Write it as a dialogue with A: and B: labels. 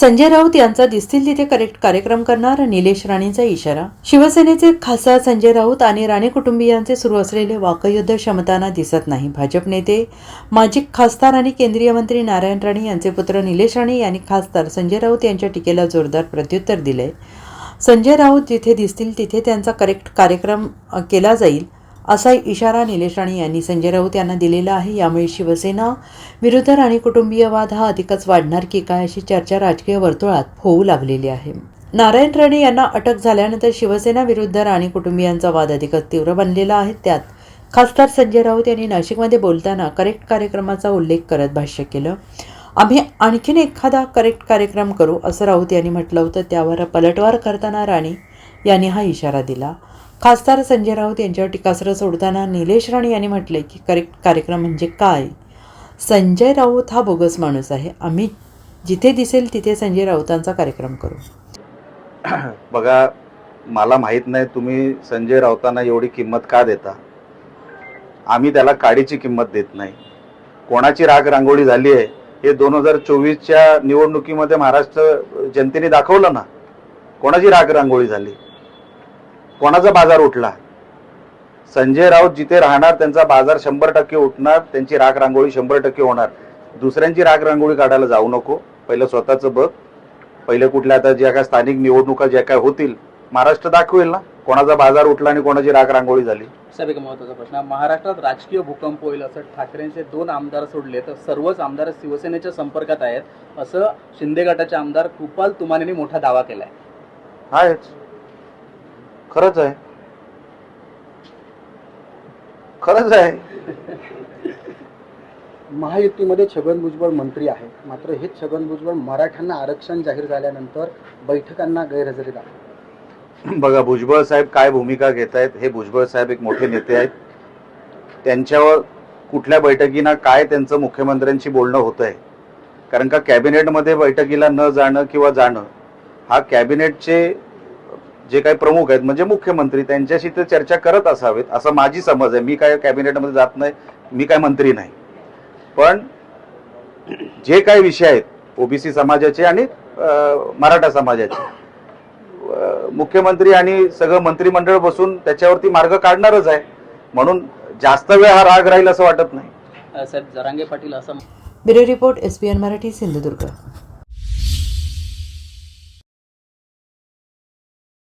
A: संजय राऊत यांचा दिसतील तिथे करेक्ट कार्यक्रम करणार निलेश राणेंचा इशारा. शिवसेनेचे खासदार संजय राऊत आणि राणे कुटुंबियांचे सुरू असलेले वाकयुद्ध क्षमताना दिसत नाही. भाजप नेते माजी खासदार आणि केंद्रीय मंत्री नारायण राणे यांचे पुत्र निलेश राणे यांनी खासदार संजय राऊत यांच्या टीकेला जोरदार प्रत्युत्तर दिले संजय राऊत जिथे दिसतील तिथे त्यांचा करेक्ट कार्यक्रम केला जाईल. असा इशारा निलेश राणे यांनी संजय राऊत यांना दिलेला आहे. यामुळे शिवसेना विरुद्ध राणे कुटुंबीय वाद हा अधिकच वाढणार की काय अशी चर्चा राजकीय वर्तुळात होऊ लागलेली आहे. नारायण राणे यांना अटक झाल्यानंतर शिवसेना विरुद्ध राणे कुटुंबियांचा वाद अधिकच तीव्र बनलेला आहे. त्यात खासदार संजय राऊत यांनी नाशिकमध्ये बोलताना करेक्ट कार्यक्रमाचा उल्लेख करत भाष्य केलं. आम्ही आणखीन एखादा करेक्ट कार्यक्रम करू असं राऊत यांनी म्हटलं होतं. त्यावर पलटवार करताना राणे यांनी हा इशारा दिला. खासदार संजय राऊत यांच्यावर टीकास्त्र सोडताना निलेश राणे यांनी म्हटले की करे कार्यक्रम म्हणजे काय? संजय राऊत हा बोगस माणूस आहे. आम्ही जिथे दिसेल तिथे संजय राऊतांचा कार्यक्रम करू.
B: बघा मला माहीत नाही तुम्ही संजय राऊतांना एवढी किंमत का देता? आम्ही त्याला काडीची किंमत देत नाही. कोणाची राग रांगोळी झाली आहे? हे दोन हजार चोवीसच्या निवडणुकीमध्ये महाराष्ट्र जनतेने दाखवलं ना? कोणाची राग रांगोळी झाली? कोणाचा बाजार उठला? संजय राऊत जिथे राहणार त्यांचा बाजार शंभर टक्के उठणार त्यांची राग रांगोळी शंभर टक्के होणार. दुसऱ्यांची राग रांगोळी काढायला जाऊ नको. पहिलं स्वतःचं बघ. पहिले कुठल्या आता ज्या काय स्थानिक निवडणुका ज्या काय होतील महाराष्ट्र दाखवेल ना. कोणाचा बाजार उठला आणि कोणाची राग रांगोळी झाली?
C: साहेब एक महत्त्वाचा प्रश्न महाराष्ट्रात राजकीय भूकंप होईल असं ठाकरेंचे दोन आमदार सोडले तर सर्वच आमदार शिवसेनेच्या संपर्कात आहेत असं शिंदे गटाचे आमदार कृपाल तुमानेनी मोठा दावा केलाय.
B: आहेच. खरंच आहे. खरंच आहे.
D: महायुतीमध्ये छगन भुजबळ मंत्री आहे. मात्र हेच छगन भुजबळ मराठ्यांना आरक्षण जाहीर झाल्यानंतर बैठकांना गैरहजेरी दाखवतात
B: बघा भुजबळ साहेब काय भूमिका घेत आहेत हे भुजबळ साहेब एक मोठे नेते आहेत. त्यांच्यावर कुठल्या बैठकीना काय त्यांचं मुख्यमंत्र्यांशी बोलणं होत आहे कारण का कॅबिनेटमध्ये बैठकीला न जाणं किंवा जाणं हा कॅबिनेटचे जे काही प्रमुख आहेत म्हणजे मुख्यमंत्री त्यांच्याशी ते चर्चा करत असावेत असं माझी समज आहे. मी काय कॅबिनेटमध्ये जात नाही मी काय मंत्री नाही. पण जे काही विषय आहेत ओबीसी समाजाचे आणि मराठा समाजाचे मुख्यमंत्री आणि सगळं मंत्रिमंडळ बसून त्याच्यावरती मार्ग काढणारच आहे. म्हणून जास्त वेळ हा राग राहील असं वाटत नाही.
C: साहेब जरांगे पाटील असं
A: bureau report S P N Marathi Sindhudurg.